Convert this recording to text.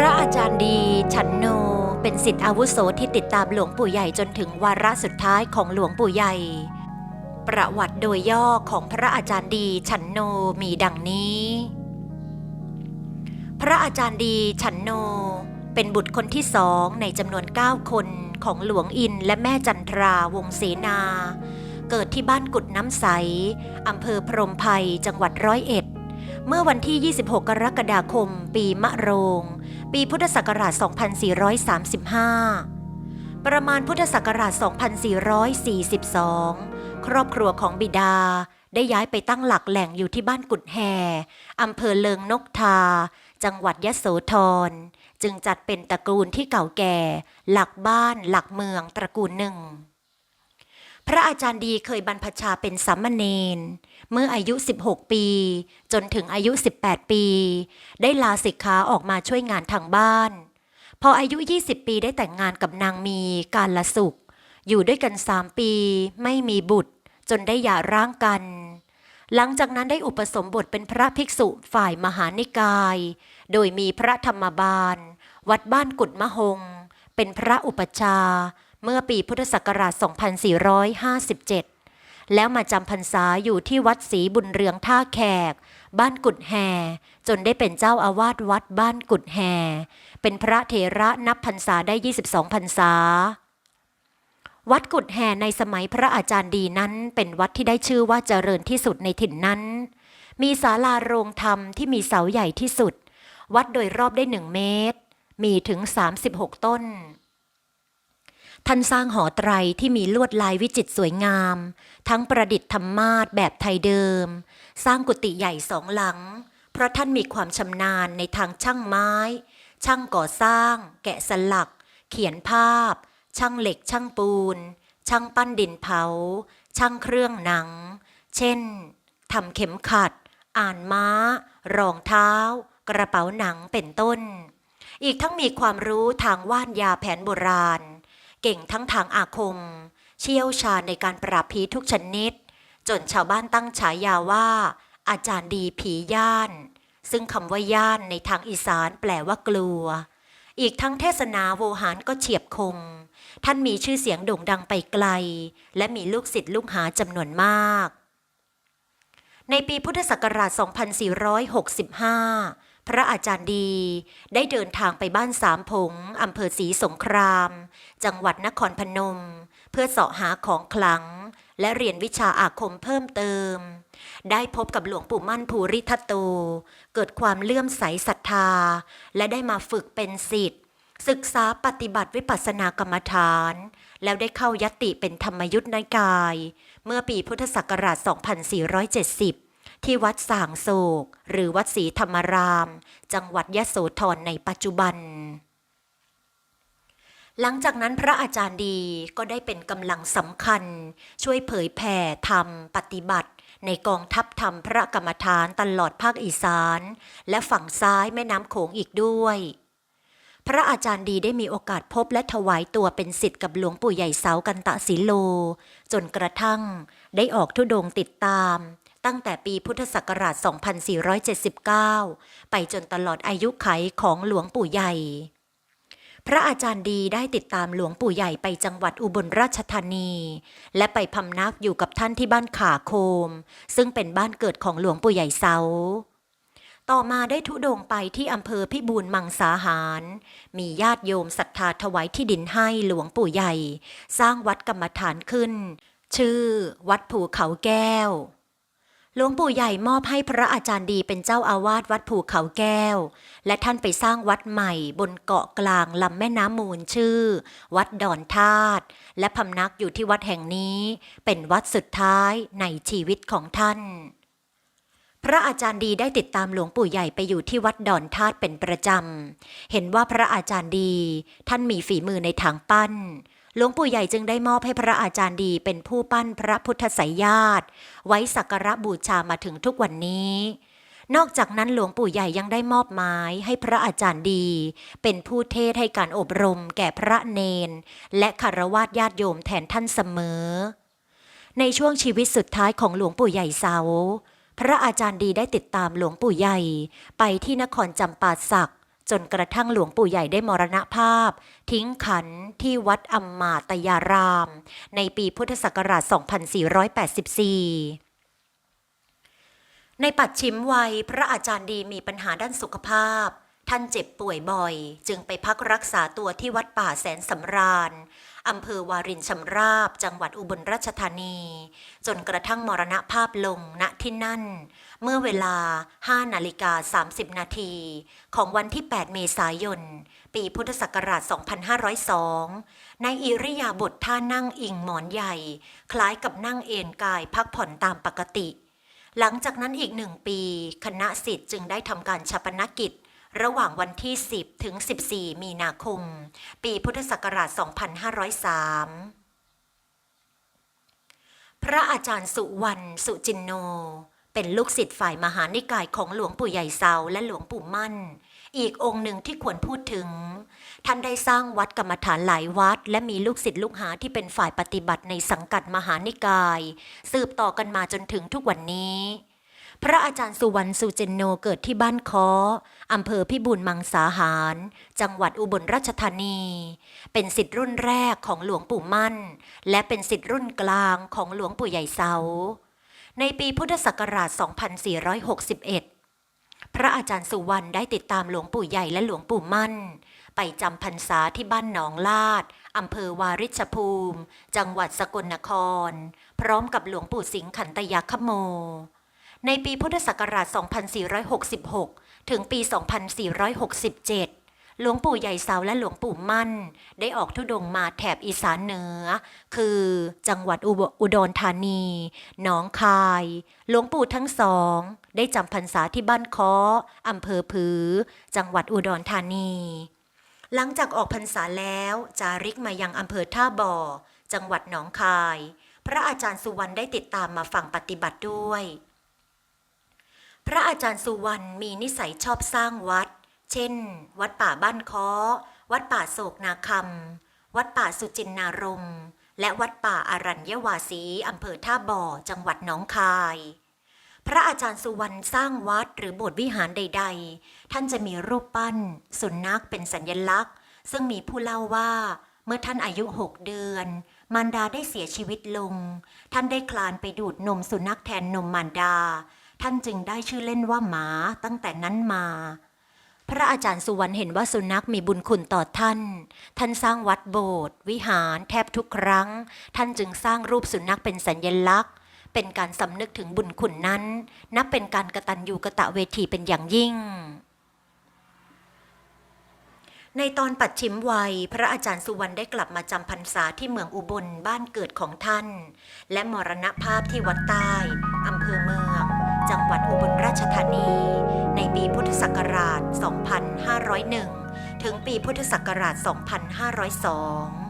ระอาจารย์ดีฉันโน เป็นสิทธิอาวุโสที่ติดตามหลวงปู่ใหญ่จนถึงวาระสุดท้ายของหลวงปู่ใหญ่ ประวัติโดยย่อของพระอาจารย์ดีฉันโนมีดังนี้ พระอาจารย์ดีฉันโน เป็นบุตรคนที่สองในจำนวน 9 คนของหลวงอินและแม่จันทราวงศ์เสนา เกิดที่บ้านกุดน้ำใสอำเภอพรมไพรจังหวัดร้อยเอ็ด เมื่อวันที่ 26 กรกฎาคม ปีมะโรง ปีพุทธศักราช 2435 ประมาณพุทธศักราช 2442 ครอบครัวของบิดาได้ย้ายไปตั้งหลักแหล่งอยู่ที่บ้านกุดแฮอำเภอเลิงนกทา จังหวัดยะโสธร จึงจัดเป็นตระกูลที่เก่าแก่ หลักบ้านหลักเมืองตระกูลหนึ่ง พระอาจารย์ดีเคยบรรพชาเป็นสามเณรเมื่ออายุ 16 ปี จนถึงอายุ 18 ปี ได้ลาสิกขาออกมาช่วยงานทางบ้าน พออายุ 20 ปีได้แต่งงานกับนางมีการละสุข อยู่ด้วยกัน 3 ปี ไม่มีบุตร จนได้หย่าร้างกัน หลังจากนั้นได้อุปสมบทเป็นพระภิกษุฝ่ายมหานิกาย โดยมีพระธรรมบาล วัดบ้านกุดมะฮง เป็นพระอุปชา เมื่อปีพุทธศักราช 2457 แล้วมาจำพรรษาอยู่ที่วัดศรีบุญเรืองท่าแขก บ้านกุดแฮ จนได้เป็นเจ้าอาวาสวัดบ้านกุดแฮ เป็นพระเถระนับพรรษาได้ 22 พรรษา วัดกุดแฮในสมัยพระอาจารย์ดีนั้น เป็นวัดที่ได้ชื่อว่าเจริญที่สุดในถิ่นนั้น มีศาลาโรงธรรมที่มีเสาใหญ่ที่สุด วัดโดยรอบได้หนึ่งเมตร มีถึง 36 ต้น ท่านสร้างหอไตรที่มีลวดลายวิจิตรสวยงาม ทั้งประดิษฐ์ธรรมาศแบบไทยเดิม สร้างกุฏิใหญ่สองหลัง เพราะท่านมีความชำนาญในทางช่างไม้ ช่างก่อสร้าง แกะสลัก เขียนภาพ ช่างเหล็กช่างปูน ช่างปั้นดินเผา ช่างเครื่องหนัง เช่นทำเข็มขัด อ่านม้า รองเท้า กระเป๋าหนังเป็นต้น อีกทั้งมีความรู้ทางว่านยาแผนโบราณ เก่งทั้งทางอาคม เชี่ยวชาญในการปราบผีทุกชนิด จนชาวบ้านตั้งฉายาว่า อาจารย์ดีผีย่าน ซึ่งคำว่าย่านในทางอีสานแปลว่ากลัว อีกทั้งเทศนาโวหารก็เฉียบคม ท่านมีชื่อเสียงโด่งดังไปไกล และมีลูกศิษย์ลูกหาจำนวนมากในปีพุทธศักราช 2465 พระอาจารย์ดีได้เดินทางไปบ้านสามผงอำเภอศรีสงคราม จังหวัดนครพนม เพื่อเสาะหาของขลัง และเรียนวิชาอาคมเพิ่มเติม ได้พบกับหลวงปู่มั่นภูริทัตโต เกิดความเลื่อมใสศรัทธา และได้มาฝึกเป็นศิษย์ศึกษาปฏิบัติวิปัสสนากรรมฐาน แล้วได้เข้ายติเป็นธรรมยุทธนกาย เมื่อปีพุทธศักราช 2470 ที่วัดสางโศก หรือวัดศรีธรรมราม จังหวัดยะโสธรในปัจจุบัน หลังจากนั้นพระอาจารย์ดีก็ได้เป็นกำลังสำคัญ ช่วยเผยแผ่ธรรมปฏิบัติ ในกองทัพธรรมพระกรรมฐานตลอดภาคอีสาน และฝั่งซ้ายแม่น้ำโขงอีกด้วยพระอาจารย์ดีได้มีโอกาสพบและถวายตัวเป็นสิทธิ์กับหลวงปู่ใหญ่เสากันตะศิโล จนกระทั่งได้ออกทุดงค์ติดตาม ตั้งแต่ปีพุทธศักราช 2479 ไปจนตลอดอายุไขของหลวงปู่ใหญ่ พระอาจารย์ดีได้ติดตามหลวงปู่ใหญ่ไปจังหวัดอุบลราชธานี และไปพำนักอยู่กับท่านที่บ้านขาโคม ซึ่งเป็นบ้านเกิดของหลวงปู่ใหญ่เสาต่อมาได้ทุดงไปที่อำเภอพิบูลมังสาหาร มีญาติโยมศรัทธาถวายที่ดินให้หลวงปู่ใหญ่ สร้างวัดกรรมฐานขึ้น ชื่อ วัดภูเขาแก้ว หลวงปู่ใหญ่มอบให้พระอาจารย์ดีเป็นเจ้าอาวาสวัดภูเขาแก้ว และท่านไปสร้างวัดใหม่บนเกาะกลางลำแม่น้ำมูลชื่อ วัดดอนธาตุและพำนักอยู่ที่วัดแห่งนี้ เป็นวัดสุดท้ายในชีวิตของท่าน พระอาจารย์ดีได้ติดตามหลวงปู่ใหญ่ไปอยู่ที่วัดดอนธาตุเป็นประจำ เห็นว่าพระอาจารย์ดี ท่านมีฝีมือในทางปั้น หลวงปู่ใหญ่จึงได้มอบให้พระอาจารย์ดีเป็นผู้ปั้นพระพุทธไสยญาติ ไว้สักการะบูชามาถึงทุกวันนี้ นอกจากนั้นหลวงปู่ใหญ่ยังได้มอบหมายให้พระอาจารย์ดี เป็นผู้เทศให้การอบรมแก่พระเนน และคารวะญาติโยมแทนท่านเสมอ ในช่วงชีวิตสุดท้ายของหลวงปู่ใหญ่เสาพระอาจารย์ดีได้ติดตามหลวงปู่ใหญ่ ไปที่นครจำปาสัก จนกระทั่งหลวงปู่ใหญ่ได้มรณภาพ ทิ้งขันที่วัดอัมมาตยาราม ในปีพุทธศักราช 2484ในปัดชิมวัยพระอาจารย์ดีมีปัญหาด้านสุขภาพ ท่านเจ็บป่วยบ่อย จึงไปพักรักษาตัวที่วัดป่าแสนสำราญ อำเภอวารินชำราบ จังหวัดอุบลราชธานี จนกระทั่งมรณภาพลงณที่นั่น เมื่อเวลา 5 นาฬิกา 30 นาที ของวันที่ 8 เมษายน ปีพุทธศักราช 2502 ในอิริยาบถท่านั่งอิงหมอนใหญ่ คล้ายกับนั่งเอนกายพักผ่อนตามปกติหลังจากนั้นอีกหนึ่งปี คณะสิทธิ์จึงได้ทำการชาปนกิจ ระหว่างวันที่ 10 ถึง 14 มีนาคม ปีพุทธศักราช 2503 พระอาจารย์สุวรรณสุจินโน เป็นลูกศิษย์ฝ่ายมหานิกายของหลวงปู่ใหญ่เซาและหลวงปู่มั่น อีกองค์หนึ่งที่ควรพูดถึง ท่านได้สร้างวัดกรรมฐานหลายวัด และมีลูกศิษย์ลูกหาที่เป็นฝ่ายปฏิบัติในสังกัดมหานิกาย สืบต่อกันมาจนถึงทุกวันนี้ พระอาจารย์สุวรรณสุเจนโนเกิดที่บ้านค้ออำเภอพิบูลมังสาหาร จังหวัดอุบลราชธานี เป็นสิทธิรุ่นแรกของหลวงปู่มั่น และเป็นสิทธิรุ่นกลางของหลวงปู่ใหญ่เซาในปีพุทธศักราช 2461 พระอาจารย์สุวรรณได้ติดตามหลวงปู่ใหญ่และหลวงปู่มั่น ไปจำพรรษาที่บ้านหนองลาดอำเภอวาริชภูมิ จังหวัดสกลนคร พร้อมกับหลวงปู่สิงห์ขันตยาคโม ในปีพุทธศักราช 2466 ถึงปี 2467 หลวงปู่ใหญ่เสาและหลวงปู่มั่น ได้ออกทุดงมาแถบอีสานเหนือ คือจังหวัดอุบอุดรธานีหนองคาย หลวงปู่ทั้งสอง ได้จำพรรษาที่บ้านค้ออำเภอผือ จังหวัดอุดรธานี หลังจากออกพรรษาแล้วจาริกมายังอำเภอท่าบ่อ จังหวัดหนองคาย พระอาจารย์สุวรรณได้ติดตามมาฟังปฏิบัติด้วย พระอาจารย์สุวรรณมีนิสัยชอบสร้างวัด เช่น วัดป่าบ้านค้อ วัดป่าโศกนาคำ วัดป่าสุจินนารมณ์และวัดป่าอารัญยวาสีอำเภอท่าบ่อ จังหวัดหนองคาย พระอาจารย์สุวรรณสร้างวัดหรือโบสถ์วิหารใด ๆ ท่านจะมีรูปปั้น สุนัขเป็นสัญลักษณ์ ซึ่งมีผู้เล่าว่าเมื่อท่านอายุหกเดือน มารดาได้เสียชีวิตลง ท่านได้คลานไปดูดนมสุนัขแทนนมมารดา ท่านจึงได้ชื่อเล่นว่าหมาตั้งแต่นั้นมา พระอาจารย์สุวรรณเห็นว่าสุนัขมีบุญคุณต่อท่าน ท่านสร้างวัดโบสถ์วิหารแทบทุกครั้ง ท่านจึงสร้างรูปสุนัขเป็นสัญญลักษณ์ เป็นการสำนึกถึงบุญคุณนั้น นับเป็นการกระตันยูกระตะเวทีเป็นอย่างยิ่งในตอนปัดชิมวัย พระอาจารย์สุวรรณได้กลับมาจำพรรษาที่เมืองอุบลบ้านเกิดของท่าน และมรณภาพที่วัดใต้อำเภอ จังหวัดอุบลราชธานี ในปีพุทธศักราช 2501 ถึงปีพุทธศักราช 2502